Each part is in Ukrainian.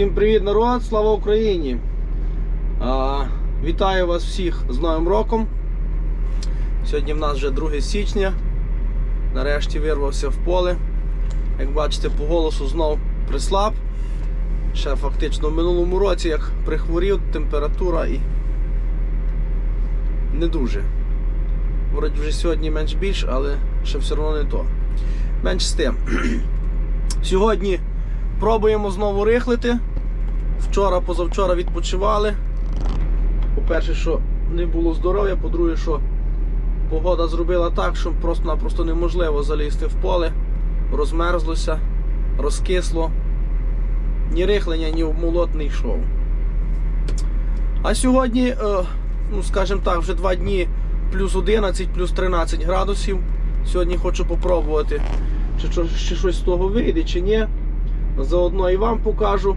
Всім привіт, народ! Слава Україні! А, вітаю вас всіх з Новим роком. Сьогодні в нас вже 2 січня. Нарешті вирвався в поле. Як бачите, по голосу знов прислаб. Ще фактично в минулому році, як прихворів, температура і не дуже. Вроді вже сьогодні менш більш, але ще все одно не то. Менш з тим. Сьогодні пробуємо знову рихлити. Вчора, позавчора відпочивали. По-перше, що не було здоров'я, по-друге, що погода зробила так, що просто-напросто неможливо залізти в поле, розмерзлося, розкисло. Ні рихлення, ні молот не йшов. А сьогодні, е, ну скажімо так, вже два дні плюс 11, плюс 13 градусів. Сьогодні хочу попробувати, чи щось з того вийде, чи ні. Заодно і вам покажу.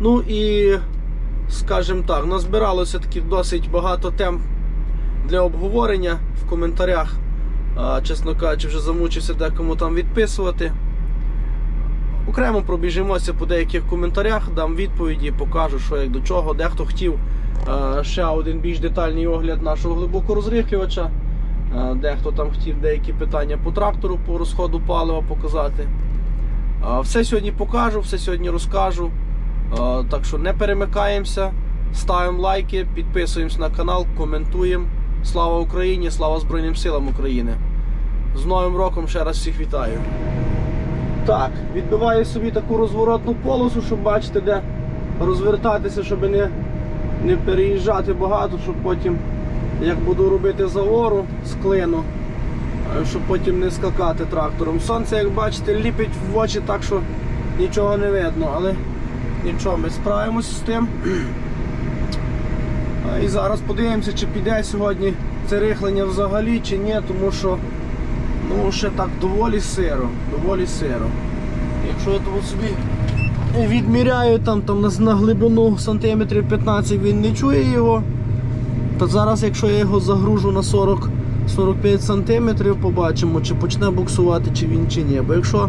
Ну і, скажімо так, назбиралося таки досить багато тем для обговорення в коментарях. Чесно кажучи, вже замучився декому там відписувати. Окремо пробіжимося по деяких коментарях, дам відповіді, покажу, що як до чого. Дехто хотів ще один більш детальний огляд нашого глибокорозрихлювача. Дехто там хотів деякі питання по трактору, по розходу палива показати. Все сьогодні покажу, все сьогодні розкажу. Е, Так що не перемикаємося, ставимо лайки, підписуємось на канал, коментуємо. Слава Україні, слава Збройним силам України. З Новим роком ще раз всіх вітаю. Так, відбиваю собі таку розворотну полосу, щоб бачите, де розвертатися, щоб не, не переїжджати багато, щоб потім, як буду робити завору з клину, е, щоб потім не скакати трактором. Сонце, як бачите, ліпить в очі так, що нічого не видно, але нічого, ми справимося з тим. І зараз подивимося, чи піде сьогодні це рихлення взагалі, чи ні, тому що ну, ще так доволі сиро, доволі сиро. Якщо я того собі відміряю там, там на глибину сантиметрів 15 він не чує його. То зараз, якщо я його загружу на 40-45 сантиметрів, побачимо, чи почне буксувати, чи він чи ні. Бо якщо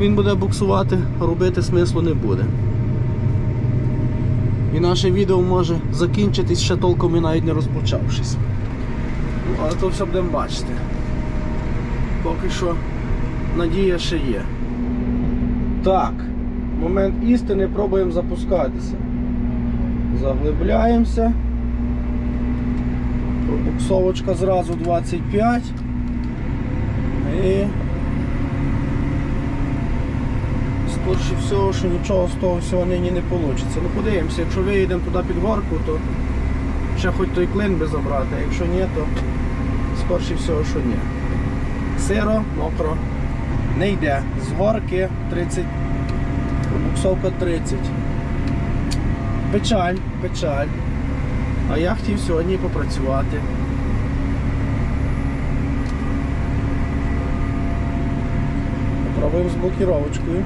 він буде буксувати, робити смислу не буде. І наше відео може закінчитись ще толком і навіть не розпочавшись. Ну, але то все будемо бачити. Поки що надія ще є. Так, момент істини пробуємо запускатися. Заглибляємося. Пробуксовочка зразу 25. І скоріше всього, що нічого з того всього нині не вийде. Ну подивимося, якщо виїдемо туди під горку, то ще хоч той клин би забрати, а якщо ні, то скоріше всього, що ні. Сиро, мокро, не йде. З горки 30, пробуксовка 30. Печаль, печаль. А я хотів сьогодні попрацювати. Попробуємо з блокіровочкою.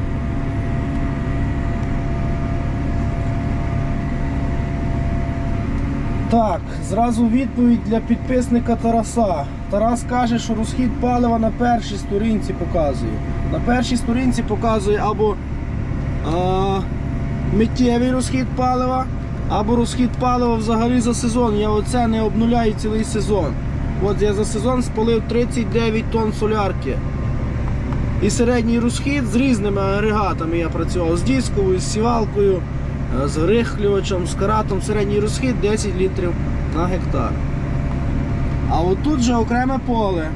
Так, зразу відповідь для підписника Тараса. Тарас каже, що розхід палива на першій сторінці показує. На першій сторінці показує або а, миттєвий розхід палива, або розхід палива взагалі за сезон. Я оце не обнуляю цілий сезон. От я за сезон спалив 39 тонн солярки. І середній розхід з різними агрегатами я працював з дисковою, з сівалкою, з рихлювачем, з каратом. Середній розхід 10 літрів на гектар. А отут же окреме поле.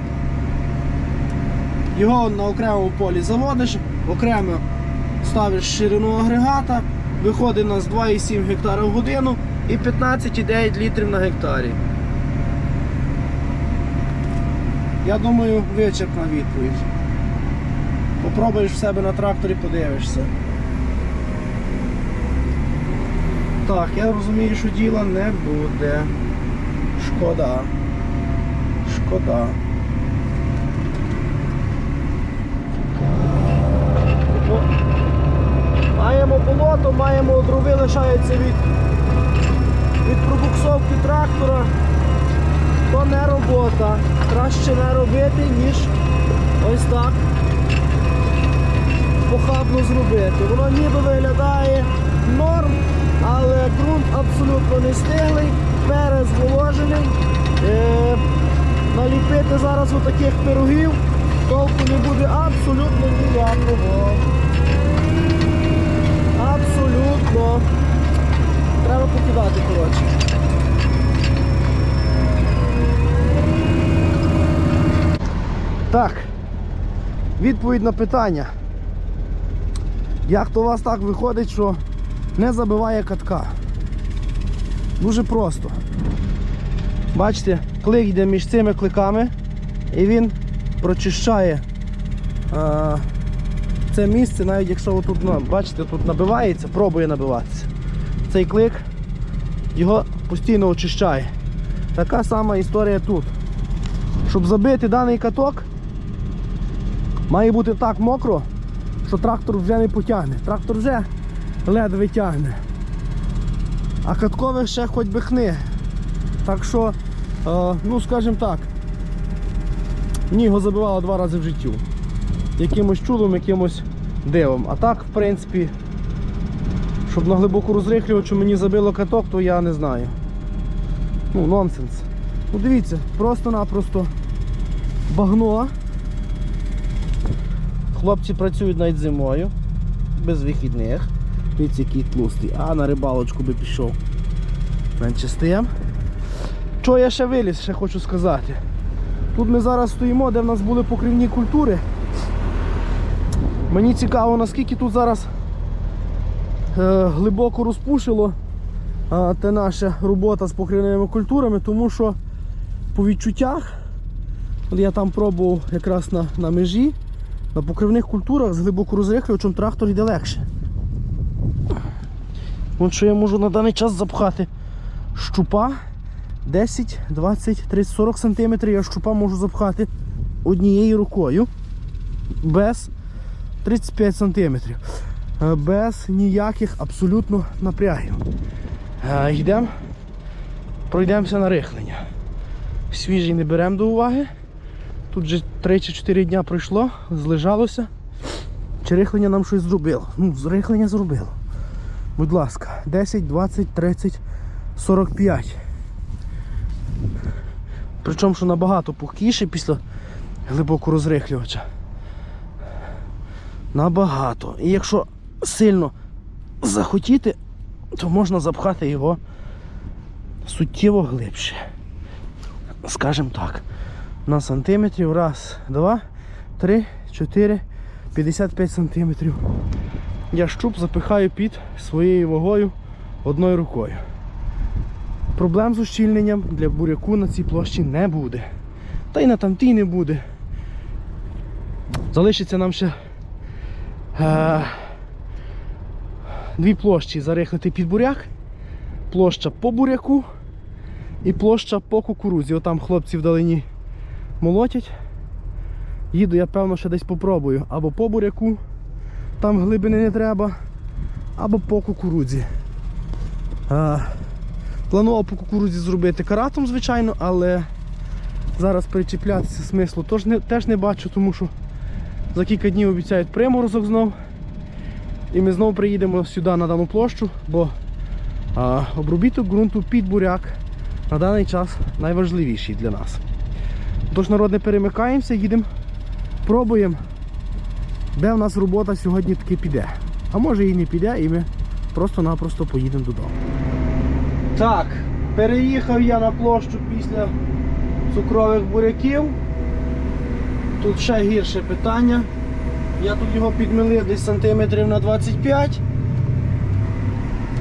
Його на окремому полі заводиш, окремо ставиш ширину агрегата, виходить у нас 2,7 гектара в годину і 15,9 літрів на гектарі. Я думаю, вичерпна відповідь. Попробуєш в себе на тракторі, подивишся. Так, я розумію, що діла не буде. Шкода. Шкода. Маємо болото, маємо дроби лишаються від, від пробуксовки трактора. То не робота. Краще не робити, ніж ось так. похабно зробити. Воно ніби виглядає норм, але ґрунт абсолютно не стиглий, перезволожений. Е, наліпити зараз отаких пирогів толку не буде абсолютно ніякого. Абсолютно. Треба покидати, коротше. Так, відповідь на питання. Як то у вас так виходить, що не забиває катка? Дуже просто. Бачите, клик йде між цими кликами і він прочищає а, це місце, навіть якщо отут, ну, бачите, тут набивається, пробує набиватися. Цей клик його постійно очищає. Така сама історія тут. Щоб забити даний каток, має бути так мокро, що трактор вже не потягне. Трактор вже ледве тягне. А каткових ще хоч би хни. Так що, е, ну скажімо так, мені його забивало два рази в життю. Якимось чудом, якимось дивом. А так, в принципі, щоб на глибоку розрихлювачу мені забило каток, то я не знаю. Ну, нонсенс. Ну дивіться, просто-напросто багно. Хлопці працюють навіть зимою, без вихідних. Дивіться, який тлустий. А на рибалочку би пішов. Менше з. Що я ще виліз, ще хочу сказати. Тут ми зараз стоїмо, де в нас були покривні культури. Мені цікаво, наскільки тут зараз е, глибоко розпушило е, та наша робота з покривними культурами, тому що по відчуттях, от я там пробував якраз на, на межі, на покривних культурах з глибоко розрихлювачем трактор йде легше. От що я можу на даний час запхати щупа 10, 20, 30, 40 см я щупа можу запхати однією рукою без 35 см. Без ніяких абсолютно напрягів. Е, Йдемо, пройдемося на рихлення. Свіжий не беремо до уваги. Тут вже 3 чи 4 дня пройшло, злежалося. Чи рихлення нам щось зробило? Ну, рихлення зробило. Будь ласка, 10, 20, 30, 45. Причому, що набагато пухкіше після глибоко розрихлювача. Набагато. І якщо сильно захотіти, то можна запхати його суттєво глибше. Скажем так. На сантиметрів. Раз, два, три, чотири, 55 сантиметрів. Я щуп запихаю під своєю вагою одною рукою. Проблем з ущільненням для буряку на цій площі не буде. Та й на тамтій не буде. Залишиться нам ще е, дві площі зарихлити під буряк. Площа по буряку і площа по кукурузі. Отам хлопці вдалині молотять. Їду, я певно ще десь попробую. Або по буряку, там глибини не треба, або по кукурудзі. А, планував по кукурудзі зробити каратом, звичайно, але зараз причіплятися смислу теж не, теж не бачу, тому що за кілька днів обіцяють приморозок знов. І ми знову приїдемо сюди на дану площу, бо а, обробіток ґрунту під буряк на даний час найважливіший для нас. Тож народ не перемикаємося, їдемо, пробуємо, де в нас робота сьогодні таки піде. А може і не піде, і ми просто-напросто поїдемо додому. Так, переїхав я на площу після цукрових буряків. Тут ще гірше питання. Я тут його підмилив десь сантиметрів на 25.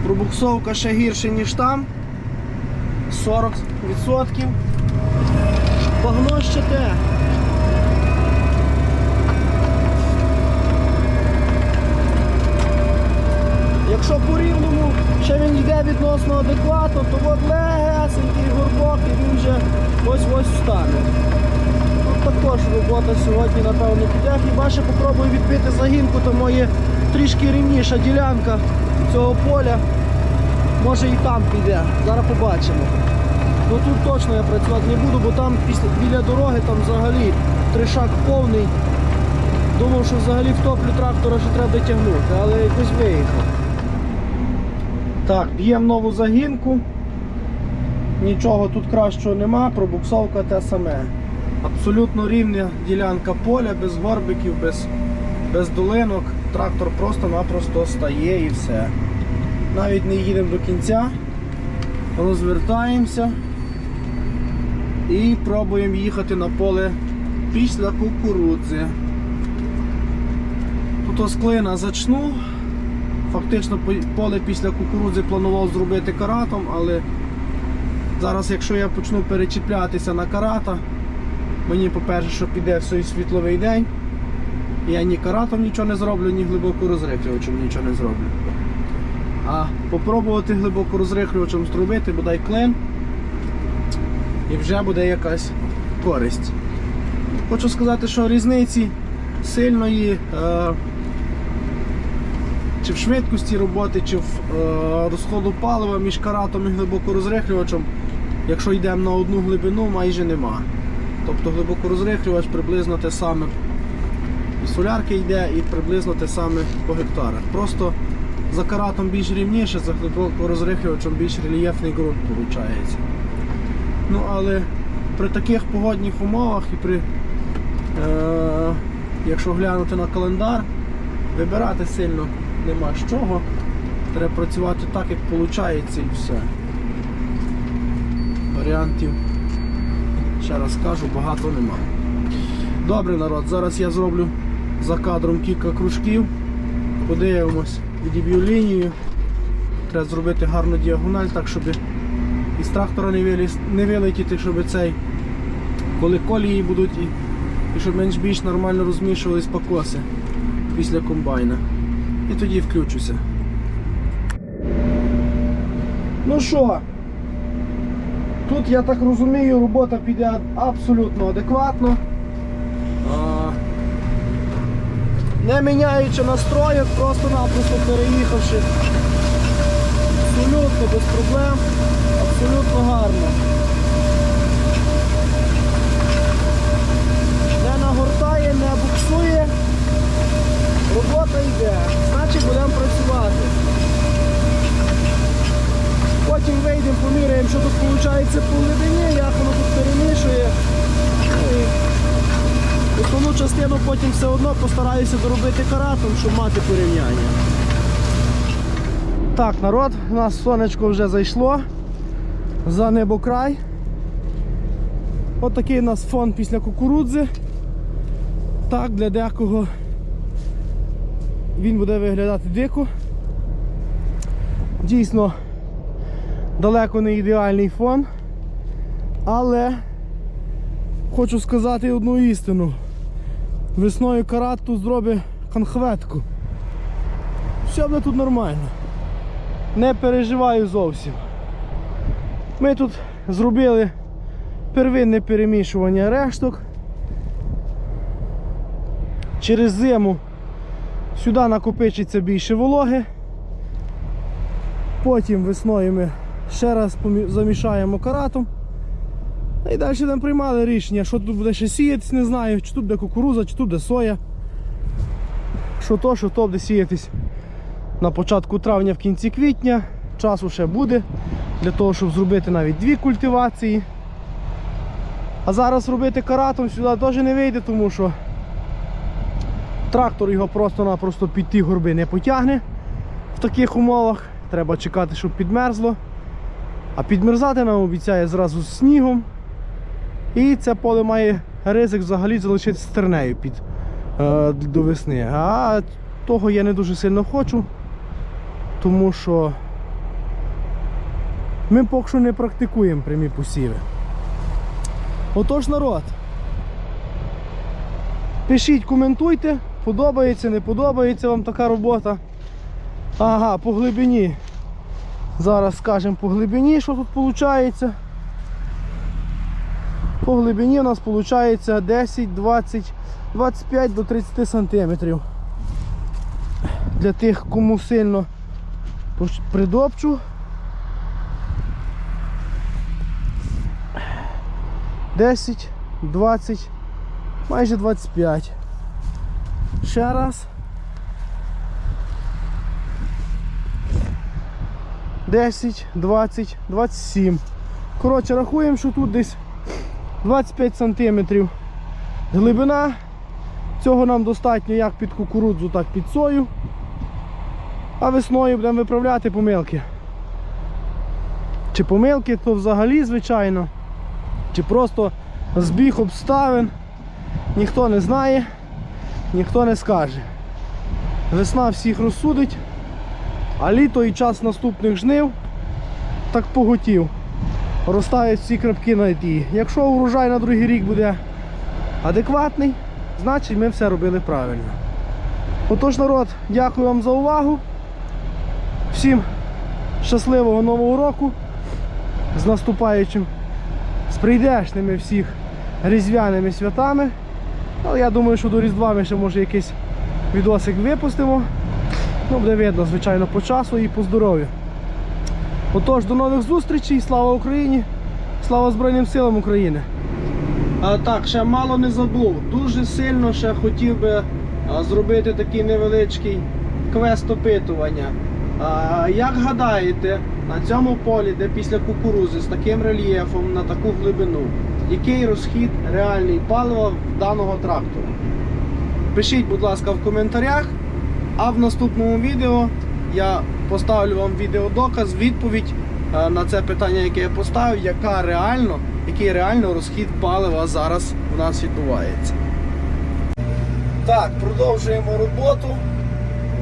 Пробуксовка ще гірше, ніж там. 40%. Погно ще те. Якщо по рівному ще він йде відносно адекватно, то от легесенький горбок і він вже ось-ось встане. От також робота сьогодні, напевно, піде. Хіба ще попробую відбити загінку, тому є трішки рівніша ділянка цього поля. Може і там піде. Зараз побачимо. Ну тут точно я працювати не буду, бо там після, біля дороги там взагалі тришак повний. Думав, що взагалі втоплю трактора, що треба тягнути, але якось виїхав. Так, б'ємо нову загінку. Нічого тут кращого нема, пробуксовка те саме. Абсолютно рівна ділянка поля, без горбиків, без, без долинок. Трактор просто-напросто стає і все. Навіть не їдемо до кінця, розвертаємося і пробуємо їхати на поле після кукурудзи. Тут з клина зачну. Фактично поле після кукурудзи планував зробити каратом, але зараз, якщо я почну перечіплятися на карата, мені, по-перше, що піде все світловий день, я ні каратом нічого не зроблю, ні глибоко розрихлювачем нічого не зроблю. А попробувати глибоко розрихлювачем зробити, бодай клин, і вже буде якась користь. Хочу сказати, що різниці сильної е, чи в швидкості роботи, чи в е, розходу палива між каратом і глибокорозрихлювачем, якщо йдемо на одну глибину, майже нема. Тобто глибокорозрихлювач приблизно те саме і солярки йде, і приблизно те саме по гектарах. Просто за каратом більш рівніше, за глибокорозрихлювачем більш рельєфний ґрунт виходить. Ну, але при таких погодних умовах і при, е, якщо глянути на календар, вибирати сильно нема з чого. Треба працювати так, як виходить, і все. Варіантів, ще раз кажу, багато нема. Добре, народ, зараз я зроблю за кадром кілька кружків. Подивимось, відіб'ю лінію. Треба зробити гарну діагональ, так щоб із трактора не, виліз, не вилетіти, щоб цей, коли колії будуть і, і щоб менш більш нормально розмішувались покоси після комбайна. І тоді включуся. Ну що, тут я так розумію, робота піде абсолютно адекватно. Не міняючи настроїв, просто-напросто переїхавши. Абсолютно без проблем, абсолютно гарно. Щоб мати порівняння. Так, народ, у нас сонечко вже зайшло за небокрай. От у нас фон після кукурудзи. Так, для декого він буде виглядати дико. Дійсно, далеко не ідеальний фон. Але хочу сказати одну істину. Весною карат тут зробить конхветку. Все буде тут нормально. Не переживаю зовсім. Ми тут зробили первинне перемішування решток. Через зиму сюди накопичиться більше вологи. Потім весною ми ще раз замішаємо каратом. І далі там приймали рішення, що тут буде ще сіятись, не знаю, чи тут буде кукуруза, чи тут буде соя. Що то, що то буде сіятись на початку травня, в кінці квітня. Часу ще буде для того, щоб зробити навіть дві культивації. А зараз робити каратом сюди теж не вийде, тому що трактор його просто-напросто під ті горби не потягне в таких умовах. Треба чекати, щоб підмерзло. А підмерзати нам обіцяє зразу з снігом. І це поле має ризик взагалі залишитися стернею під, до весни. А того я не дуже сильно хочу, тому що ми поки що не практикуємо прямі посіви. Отож, народ. Пишіть, коментуйте, подобається, не подобається вам така робота. Ага, по глибині. Зараз скажемо по глибині, що тут виходить. По глибині у нас виходить 10, 20, 25 до 30 сантиметрів. Для тих, кому сильно придопчу. 10, 20, майже 25. Ще раз. 10, 20, 27. Коротше, рахуємо, що тут десь 25 сантиметрів глибина. Цього нам достатньо як під кукурудзу, так під сою. А весною будемо виправляти помилки. Чи помилки, то взагалі, звичайно, чи просто збіг обставин. Ніхто не знає, ніхто не скаже. Весна всіх розсудить, а літо і час наступних жнив так поготів. Розтають всі крапки на ті. Якщо урожай на другий рік буде адекватний, значить ми все робили правильно. Отож, народ, дякую вам за увагу. Всім щасливого нового року з наступаючим, з прийдешними всіх різдвяними святами. Але я думаю, що до Різдва ми ще може якийсь відосик випустимо. Ну, буде видно, звичайно, по часу і по здоров'ю. Отож, до нових зустрічей, слава Україні, слава Збройним силам України. А так, ще мало не забув. Дуже сильно ще хотів би а, зробити такий невеличкий квест опитування. А, як гадаєте, на цьому полі, де після кукурузи з таким рельєфом на таку глибину, який розхід реальний палива даного трактора? Пишіть, будь ласка, в коментарях, а в наступному відео я поставлю вам відеодоказ, відповідь на це питання, яке я поставив, яка реально, який реально розхід палива зараз у нас відбувається. Так, продовжуємо роботу.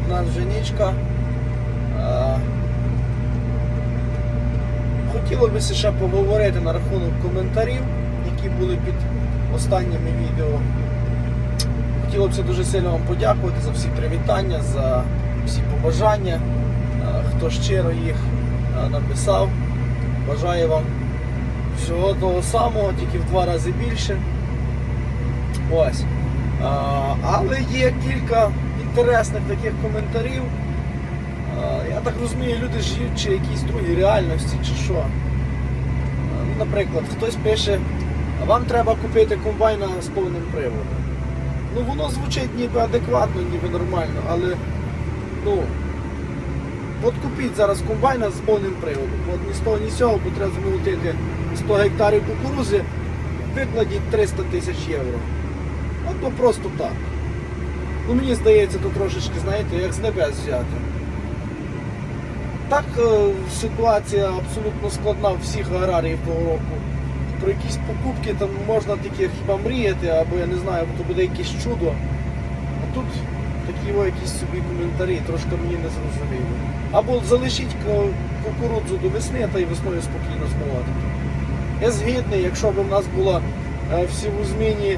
У нас вже нічка. Хотілося б ще поговорити на рахунок коментарів, які були під останніми відео. Хотілося б дуже сильно вам подякувати за всі привітання, за всі побажання, хто щиро їх написав. Бажаю вам всього того самого, тільки в два рази більше. Ось. Е, Але є кілька інтересних таких коментарів. Е, Я так розумію, люди живуть чи якійсь другій реальності, чи що. Ну, Наприклад, хтось пише, вам треба купити комбайна з повним приводом. Ну воно звучить ніби адекватно, ніби нормально, але ну от купіть зараз комбайна з повним приводом. От ні з того, ні з цього, бо треба змолотити 100 гектарів кукурузи, викладіть 300 тисяч євро. От ну просто так. Ну мені здається, то трошечки, знаєте, як з небес взяти. Так е, ситуація абсолютно складна у всіх аграріїв того року. Про якісь покупки там можна тільки хіба мріяти, або я не знаю, то буде якесь чудо. А тут такі о, якісь собі коментарі, трошки мені не зрозуміло. Або залишіть кукурудзу до весни, та й весною спокійно змолотити. Я згідний, якщо б у нас була е, в зміні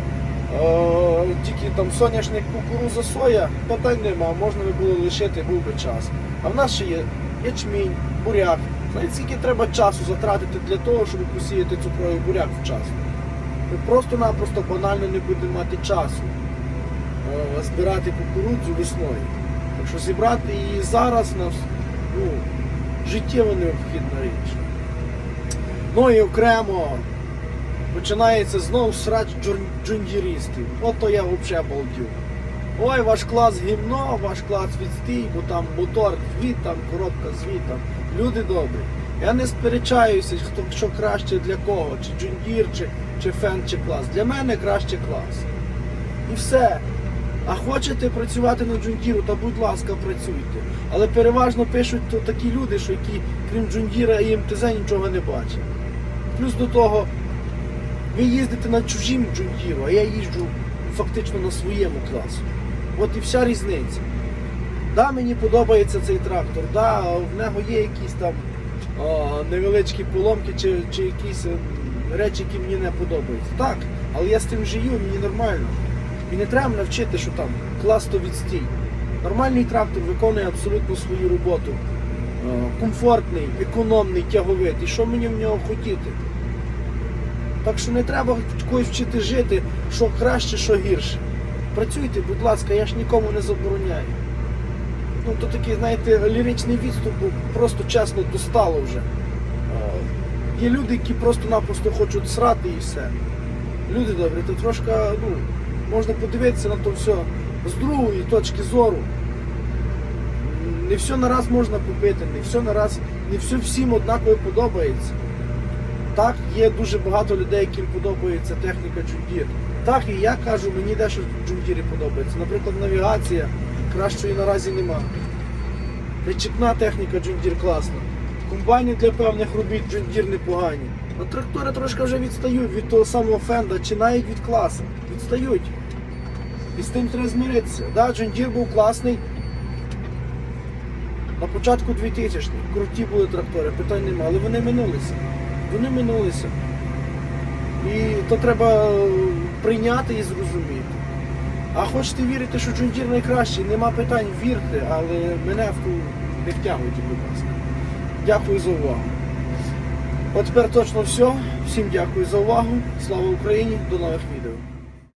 е, тільки там соняшник, кукуруза, соя, питань нема, можна би було лишити, був би час. А в нас ще є ячмінь, буряк. Знаєте, скільки треба часу затратити для того, щоб посіяти цукровий буряк вчасно? Ми просто-напросто банально не будемо мати часу е, збирати кукурудзу весною. Так що зібрати її зараз на вс- ну, життєво необхідна річ. Ну і окремо починається знову срач джун- джундірістів. Ото я взагалі балдю. Ой, ваш клас гімно, ваш клас відстій, бо там мотор звід, там коробка звід, там. Люди добрі. Я не сперечаюся, хто що краще для кого, чи джундір, чи, чи фен, чи клас. Для мене краще клас. І все. А хочете працювати на джундіру, та будь ласка, працюйте. Але переважно пишуть то такі люди, що які, крім джундіра і МТЗ, нічого не бачать. Плюс до того, ви їздите на чужім джундіру, а я їжджу фактично на своєму класу. От і вся різниця. Да, мені подобається цей трактор, да, в нього є якісь там о, невеличкі поломки чи, чи якісь ем, речі, які мені не подобаються. Так, але я з тим живу, мені нормально. І не треба мене вчити, що там клас то відстій. Нормальний трактор виконує абсолютно свою роботу. Е, Комфортний, економний, тяговитий. Що мені в нього хотіти? Так що не треба когось вчити жити, що краще, що гірше. Працюйте, будь ласка, я ж нікому не забороняю. Ну, то такий, знаєте, ліричний відступ, просто чесно достало вже. Е, Є люди, які просто-напросто хочуть срати і все. Люди добрі, то трошки, ну, можна подивитися на то все з другої точки зору. Не все нараз можна купити, не все нараз, не все всім однаково подобається. Так, є дуже багато людей, яким подобається техніка Джундір. Так, і я кажу, мені дещо в Джундірі подобається. Наприклад, навігація кращої наразі нема. Причіпна техніка Джундір класна. Комбайни для певних робіт Джундір непогані. А трактори трошки вже відстають від того самого фенда чи навіть від класа. Відстають. І з тим треба змиритися. Да, Джундір був класний. На початку 2000-х круті були трактори, питань нема, але вони минулися. Вони минулися. І то треба е, прийняти і зрозуміти. А хочете вірити, що Джундір найкращий, нема питань, вірте, але мене в ту не втягуйте, будь ласка. Дякую за увагу. От тепер точно все. Всім дякую за увагу. Слава Україні! До нових відео.